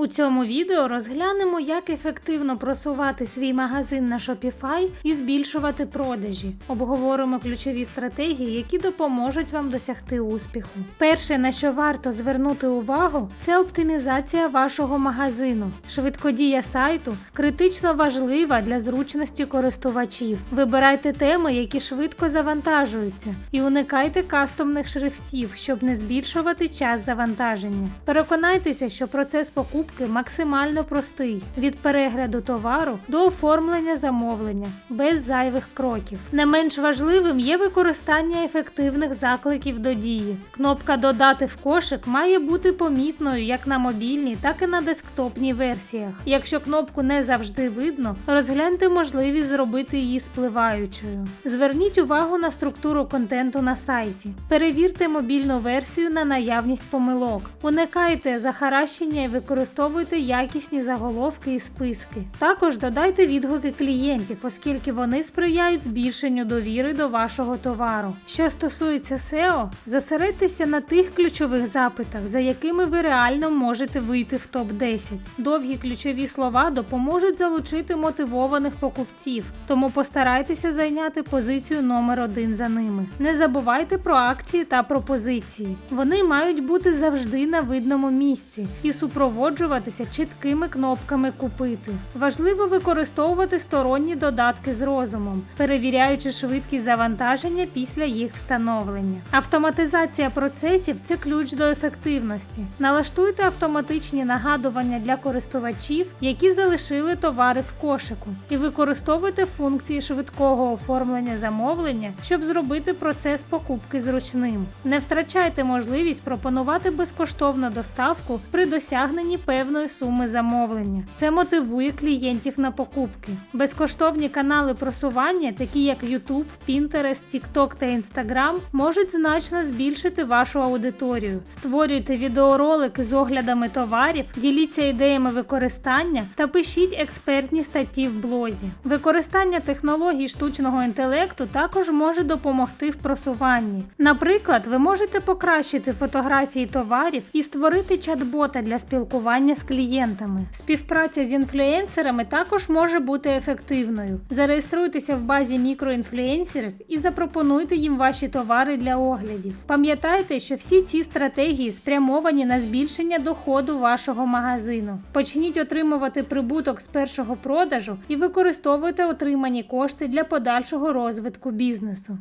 У цьому відео розглянемо, як ефективно просувати свій магазин на Shopify і збільшувати продажі. Обговоримо ключові стратегії, які допоможуть вам досягти успіху. Перше, на що варто звернути увагу, це оптимізація вашого магазину. Швидкодія сайту критично важлива для зручності користувачів. Вибирайте теми, які швидко завантажуються, і уникайте кастомних шрифтів, щоб не збільшувати час завантаження. Переконайтеся, що процес покупки максимально простий від перегляду товару до оформлення замовлення без зайвих кроків. Не менш важливим є використання ефективних закликів до дії. Кнопка Додати в кошик має бути помітною як на мобільній, так і на десктопній версіях. Якщо кнопку не завжди видно, розгляньте можливість зробити її спливаючою. Зверніть увагу на структуру контенту на сайті. Перевірте мобільну версію на наявність помилок. Уникайте захаращення і використовуйте якісні заголовки і списки. Також додайте відгуки клієнтів, оскільки вони сприяють збільшенню довіри до вашого товару. Що стосується SEO, зосередьтеся на тих ключових запитах, за якими ви реально можете вийти в топ-10. Довгі ключові слова допоможуть залучити мотивованих покупців, тому постарайтеся зайняти позицію номер один за ними. Не забувайте про акції та пропозиції. Вони мають бути завжди на видному місці і супроводжуватися чіткими кнопками купити. Важливо використовувати сторонні додатки з розумом, перевіряючи швидкість завантаження після їх встановлення. Автоматизація процесів це ключ до ефективності. Налаштуйте автоматичні нагадування для користувачів, які залишили товари в кошику, і використовуйте функції швидкого оформлення замовлення, щоб зробити процес покупки зручним. Не втрачайте можливість пропонувати безкоштовну доставку при досягненні певної суми замовлення. Це мотивує клієнтів на покупки. Безкоштовні канали просування, такі як YouTube, Pinterest, TikTok та Instagram, можуть значно збільшити вашу аудиторію. Створюйте відеоролики з оглядами товарів, діліться ідеями використання та пишіть експертні статті в блозі. Використання технологій штучного інтелекту також може допомогти в просуванні. Наприклад, ви можете покращити фотографії товарів і створити чат-бота для спілкування з клієнтами. Співпраця з інфлюенсерами також може бути ефективною. Зареєструйтеся в базі мікроінфлюенсерів і запропонуйте їм ваші товари для оглядів. Пам'ятайте, що всі ці стратегії спрямовані на збільшення доходу вашого магазину. Почніть отримувати прибуток з першого продажу і використовуйте отримані кошти для подальшого розвитку бізнесу.